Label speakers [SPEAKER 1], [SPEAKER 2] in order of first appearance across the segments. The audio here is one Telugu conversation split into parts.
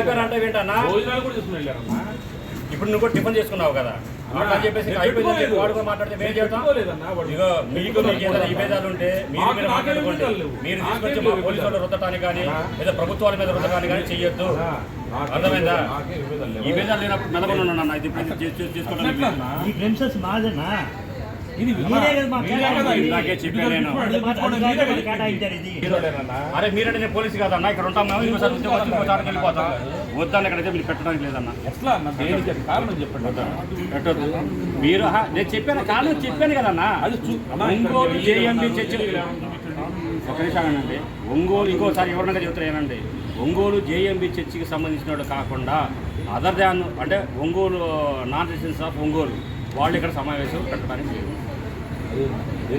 [SPEAKER 1] ఆపారు అంటే ఏంటన్నా?
[SPEAKER 2] భోజనాలు కూడా తీసుకుని వెళ్ళారమ్మా.
[SPEAKER 1] ఇప్పుడు నువ్వు కూడా టిఫిన్ చేసుకున్నావు కదా. అట్లా చెప్పేసి అయిపోయింది. మాట్లాడితే మేము మీకు మీకు ఏదైనా విభేదాలు ఉంటే మీరు మీరు
[SPEAKER 2] నాకేం
[SPEAKER 1] మాట్లాడుకోండి.
[SPEAKER 2] విభేదాలు లేవు.
[SPEAKER 1] మీరు
[SPEAKER 2] నాకేం
[SPEAKER 1] తీసుకొచ్చి మా
[SPEAKER 2] లేవు
[SPEAKER 1] పోలీసు వాళ్ళు రుద్దటానికి కానీ. లేదా ప్రభుత్వాల మీద రుద్దటానికి కానీ చెయ్యొద్దు. అర్థమైందా?
[SPEAKER 2] విభేదాలు
[SPEAKER 1] లేనప్పుడు మెదకుండా ఇది చేసుకోవడానికి
[SPEAKER 3] మాదేనా?
[SPEAKER 1] అరే మీరంటే నేను పోలీసు కాదన్నా. ఇక్కడ ఉంటాం మేము. ఇంకోసారి ఉద్యోగం వచ్చి ఇంకోసారికి వెళ్ళిపోతాం. వద్దని ఇక్కడైతే మీరు పెట్టడానికి లేదన్నా.
[SPEAKER 2] ఎట్లా? కారణం చెప్పండి.
[SPEAKER 1] పెట్టొద్దు. మీరు నేను చెప్పాను. కాలం చెప్పాను కదన్నా.
[SPEAKER 2] అది
[SPEAKER 1] ఒంగోలు జేఎంబీ ఒక నిమిషం అండి ఒంగోలు ఇంకోసారి ఎవరినైనా చెప్తారేనండి ఒంగోలు జేఎంబీ చర్చికి సంబంధించిన కాకుండా అదర్ దాన్ అంటే Ongole non residence of Ongole. వాళ్ళు ఇక్కడ సమావేశం పెట్టడానికి లేదు.
[SPEAKER 2] అదే,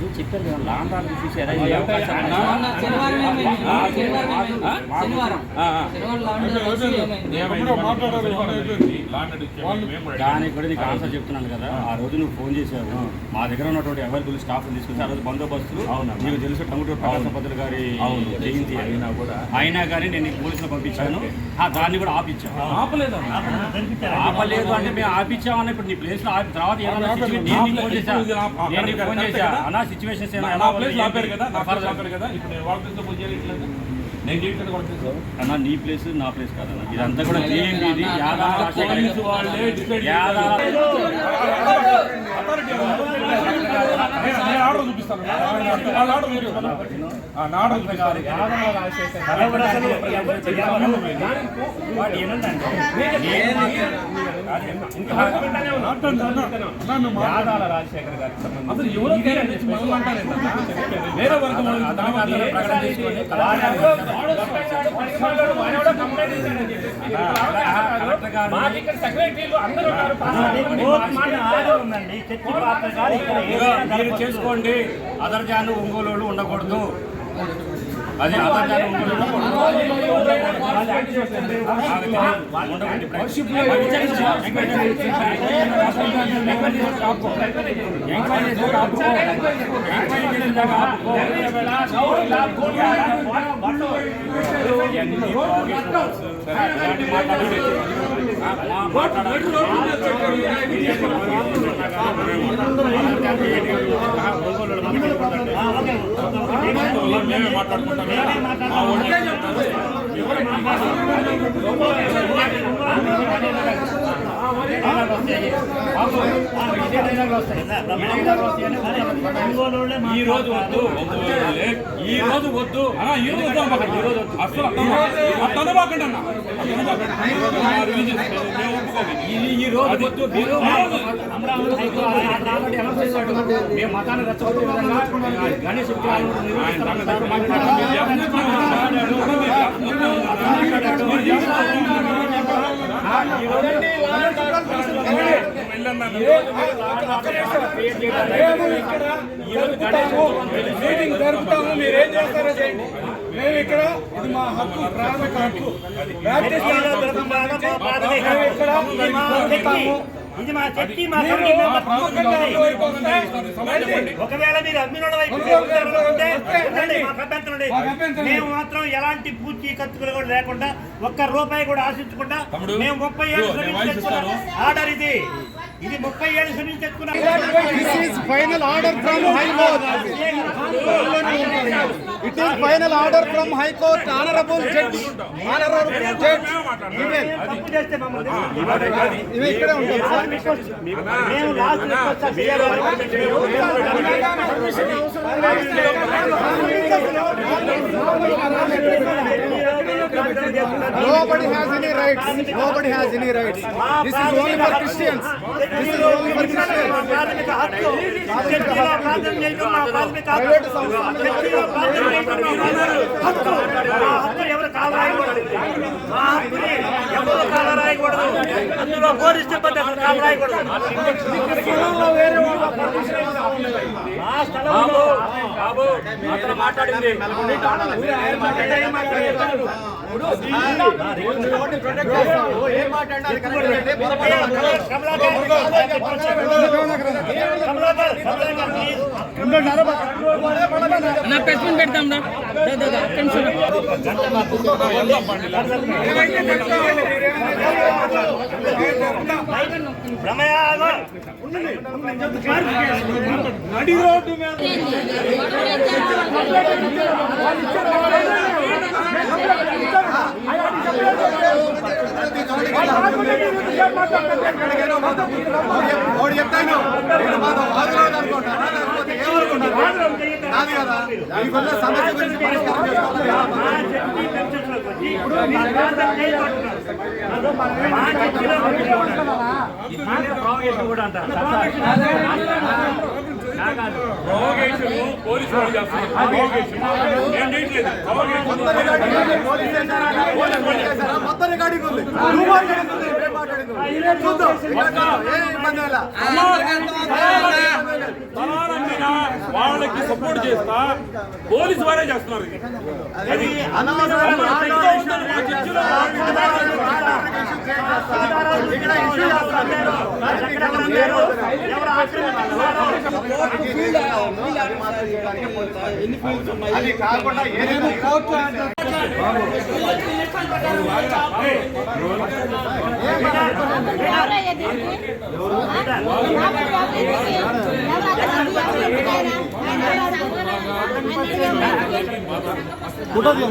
[SPEAKER 1] చూసి
[SPEAKER 2] కూడా
[SPEAKER 1] దానికి కూడా నీకు ఆన్సర్ చెప్తున్నాను కదా ఆ రోజు నువ్వు ఫోన్ చేసావు మా దగ్గర ఉన్నటువంటి అవైలబుల్ స్టాఫ్ తీసుకొచ్చి ఆ రోజు బందోబస్తు
[SPEAKER 2] అవునమ్మా.
[SPEAKER 1] నీకు తెలుసు టంగుటూరు ప్రకాశ పంతులు గారి. జయంతి
[SPEAKER 2] అయినా కూడా
[SPEAKER 1] అయినా కానీ నేను పోలీసులు పంపించాను ఆ, దాన్ని కూడా ఆపించాను
[SPEAKER 2] ఆపలేదమ్మా
[SPEAKER 1] ఆపలేదు అంటే మేము ఆపించామని ఇప్పుడు నీ ప్లేస్లో ఆపి తర్వాత సిచ్యువే- నేను ఫోన్ చేశా ఫోన్? అన్నా సిచ్యువేషన్స్
[SPEAKER 2] నా- ప్లేస్ ఆపారు కదా. నా ప్లేస్ ఆపారు కదా. ఇప్పుడు నేను వాళ్ళ ప్లేస్లో పూజ చేయట్లేదు నేను చేయట్లేదు వాళ్ళ ప్లేస్లో
[SPEAKER 1] అన్నా నీ ప్లేస్ నా ప్లేస్ కాదన్నా. ఇదంతా కూడా జేఎంబీ ఇది. యాదవ రాజశేఖర్
[SPEAKER 2] పోలీసు వాళ్ళే డిసైడ్
[SPEAKER 1] యాదవ
[SPEAKER 2] నేను ఆర్డర్ చూపిస్తాను. వాళ్ళ ఆర్డర్ చూపిస్తాను. ఆ, నా ఆర్డర్ చూపిస్తాను.
[SPEAKER 1] వాడు ఏమంటాడంటే, యాదాల రాజశేఖర్ గారికి మీరు. చేసుకోండి అదర్ జాను ఒంగోలు ఉండకూడదు అది
[SPEAKER 2] మాట్లాడుకుంటాం వాళ్ళు
[SPEAKER 1] ఈ రోజు వద్దు. ఈ రోజు వద్దు.
[SPEAKER 2] ఈ రోజు వద్దు.
[SPEAKER 1] ఈ రోజు వద్దు.
[SPEAKER 2] అసలు అట్లా అనబాకండి అన్న.
[SPEAKER 1] ఈ రోజు వద్దు. మీరు మేము మతాన్ని రెచ్చగొట్టే విధంగా గణేష్ మాట్లాడాడు.
[SPEAKER 4] మీటింగ్ జరుపుతాము మీరేం చేస్తారో చేయండి మేము ఇక్కడ ఇది మా హక్కు ప్రాథమిక హక్కు ప్రాక్టీస్
[SPEAKER 3] ఇది మా చర్చి. మా ఒకవేళ మీరు అమ్మినోడ వైపు అభ్యంతరం లేదు. మేము మాత్రం ఎలాంటి పూచి కత్తుకులు కూడా లేకుండా ఒక్క రూపాయి కూడా ఆశించకుండా మేము ముప్పై
[SPEAKER 2] ఇస్తాను.
[SPEAKER 3] ఆర్డర్ ఇది. ఇది ముప్పై తప్పు చేస్తే మమ్మల్ని
[SPEAKER 4] ఇవి ఇక్కడే ఉంటాం.
[SPEAKER 3] లాస్ట్ రిక్వెస్ట్ మేము last request
[SPEAKER 4] Nobody has any rights. Nobody has any rights. This is only for Christians. This is only for Christians.
[SPEAKER 3] ప్రాథమిక హక్కు అందులో పోలీస్ సిబ్బంది అసలు కాలు రాయకూడదు ఆ స్థలంలో
[SPEAKER 1] బాబు అతను మాట్లాడింది
[SPEAKER 3] కమలాకర్ కమలాకర్
[SPEAKER 5] నా పెట్టుకుని పెడతాం రా దా, దా, దా,
[SPEAKER 4] చెప్తాను నేను మాతో వాదులేదు అనుకుంటాను లేకపోతే ఏమనుకుంటారు కాదు కదా? ఈ వల్ల సమస్య గురించి పరిష్కారం చేసుకోవాలి? మొత్తం రికార్డింగ్ ఉంది.
[SPEAKER 2] వాళ్ళకి సపోర్ట్ చేస్తా. పోలీసు వారే చేస్తున్నారు ఇది.
[SPEAKER 3] అది అనవసరమైన
[SPEAKER 2] ఇంకా ఉండాలి,